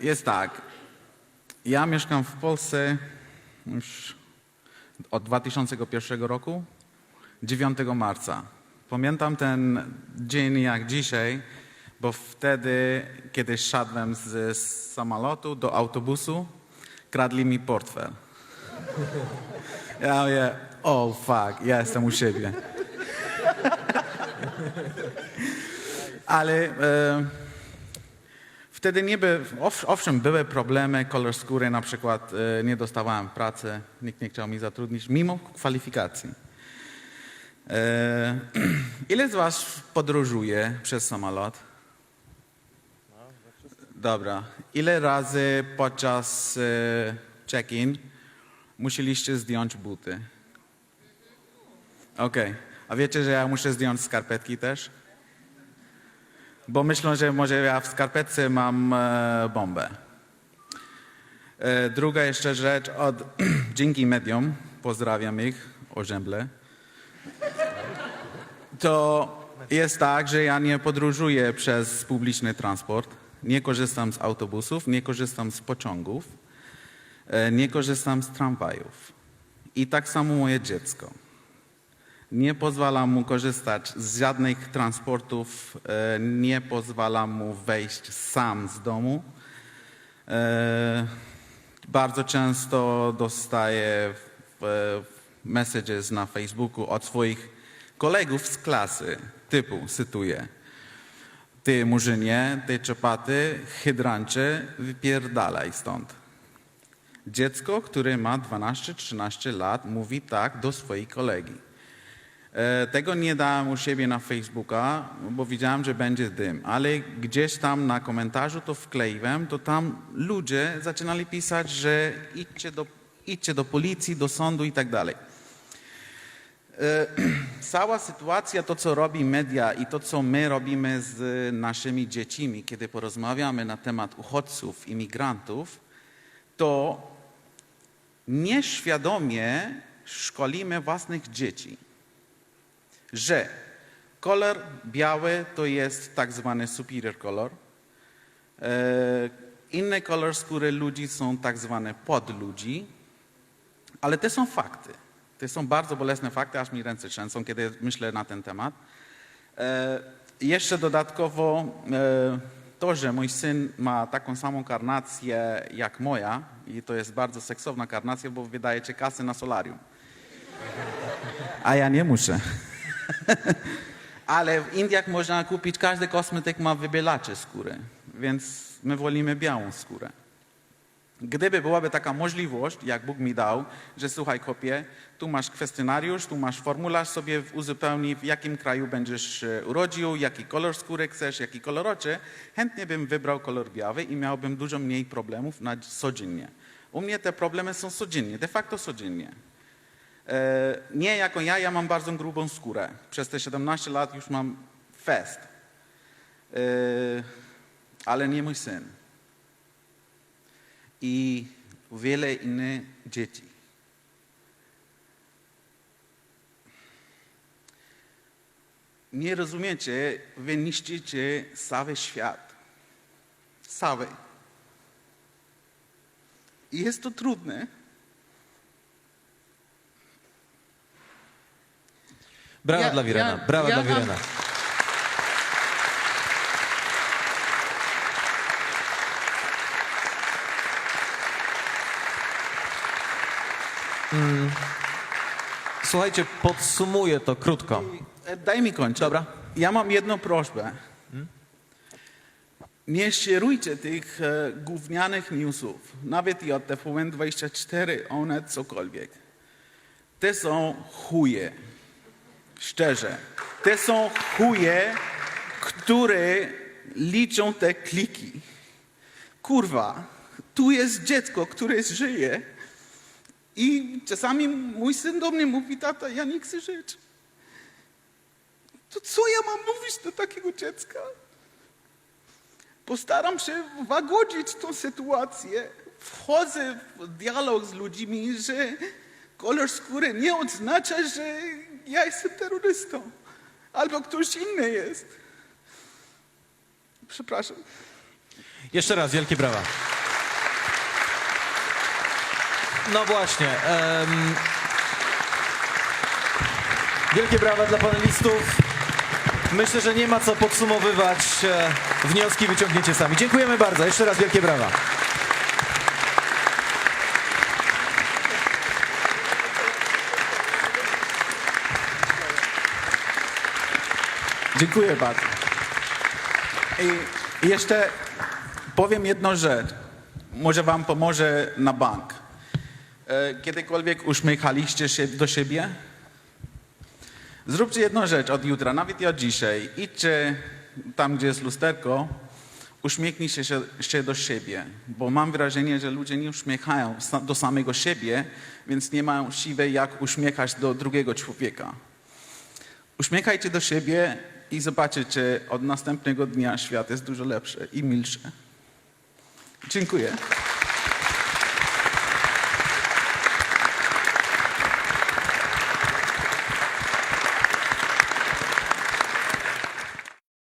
Jest tak. Ja mieszkam w Polsce już od 2001 roku, 9 marca. Pamiętam ten dzień jak dzisiaj, bo wtedy, kiedy szedłem z samolotu do autobusu, kradli mi portfel. Ja mówię, oh fuck, ja jestem u siebie. Ale wtedy nie by, ow- owszem, były problemy, kolor skóry na przykład, e, nie dostawałem pracy, nikt nie chciał mi zatrudnić, mimo kwalifikacji. E, ile z was podróżuje przez samolot? Dobra. Ile razy podczas e, check-in musieliście zdjąć buty? Okej. A wiecie, że ja muszę zdjąć skarpetki też? Bo myślą, że może ja w skarpetce mam e, bombę. E, druga jeszcze rzecz od dzięki mediom, pozdrawiam ich, ożemble. To jest tak, że ja nie podróżuję przez publiczny transport, nie korzystam z autobusów, nie korzystam z pociągów, e, nie korzystam z tramwajów. I tak samo moje dziecko. Nie pozwala mu korzystać z żadnych transportów, e, nie pozwala mu wejść sam z domu. E, Bardzo często w messages na Facebooku od swoich kolegów z klasy, typu, cytuję, ty murzynie, ty czepaty, hydrancie, wypierdalaj stąd. Dziecko, które ma 12-13 lat, mówi tak do swojej kolegi. E, Tego nie dałem u siebie na Facebooka, bo widziałem, że będzie dym, ale gdzieś tam na komentarzu to wkleiłem, to tam ludzie zaczynali pisać, że idźcie do, idźcie do policji, do sądu i tak dalej. E, Cała sytuacja, to co robi media i to co my robimy z naszymi dziećmi, kiedy porozmawiamy na temat uchodźców, imigrantów, to nieświadomie szkolimy własnych dzieci że kolor biały to jest tak zwany superior color. E, Inny kolor skóry ludzi są tak zwane podludzi, ale te są fakty. To są bardzo bolesne fakty, aż mi ręce trzęsą, kiedy myślę na ten temat. E, Jeszcze dodatkowo e, to, że mój syn ma taką samą karnację jak moja i to jest bardzo seksowna karnacja, bo wydajecie kasy na solarium. A ja nie muszę. Ale w Indiach można kupić, każdy kosmetyk ma wybielacze skóry, więc my wolimy białą skórę. Gdyby byłaby taka możliwość, jak Bóg mi dał, że słuchaj kopie, tu masz kwestionariusz, tu masz formularz, sobie uzupełnij, w jakim kraju będziesz urodził, jaki kolor skóry chcesz, jaki kolor oczy, chętnie bym wybrał kolor biały i miałbym dużo mniej problemów na codziennie. U mnie te problemy są codziennie, de facto codziennie. E, Nie jako ja, ja mam bardzo grubą skórę. Przez te 17 lat już mam fest. E, Ale nie mój syn. I wiele innych dzieci. Nie rozumiecie, wy niszczycie cały świat. Cały. I jest to trudne. Brawa Ja- dla Wirena, ja- brawa ja dla mam- Wirena. Mm. Słuchajcie, podsumuję to krótko. E, Daj mi kończyć. Dobra. Ja mam jedną prośbę. Nie szerujcie tych e, gównianych newsów. Nawet i od TVN24, one cokolwiek. Te są chuje. Szczerze. Te są chuje, które liczą te kliki. Kurwa, tu jest dziecko, które żyje. I czasami mój syn do mnie mówi, tata, ja nie chcę żyć. To co ja mam mówić do takiego dziecka? Postaram się łagodzić tą sytuację. Wchodzę w dialog z ludźmi, że kolor skóry nie oznacza, że ja jestem terrorystą albo ktoś inny jest. Przepraszam. Jeszcze raz, wielkie brawa. No właśnie. em, wielkie brawa dla panelistów. Myślę, że nie ma co podsumowywać. e, Wnioski wyciągnięcie sami. Dziękujemy bardzo. Jeszcze raz wielkie brawa. Dziękuję bardzo. I jeszcze powiem jedną rzecz. Może wam pomoże na bank. E, Kiedykolwiek uśmiechaliście się do siebie? Zróbcie jedną rzecz od jutra, nawet i od dzisiaj. Idźcie tam, gdzie jest lusterko, uśmiechnijcie się, się do siebie, bo mam wrażenie, że ludzie nie uśmiechają do samego siebie, więc nie mają siły, jak uśmiechać do drugiego człowieka. Uśmiechajcie do siebie i zobaczycie, od następnego dnia świat jest dużo lepszy i milszy. Dziękuję.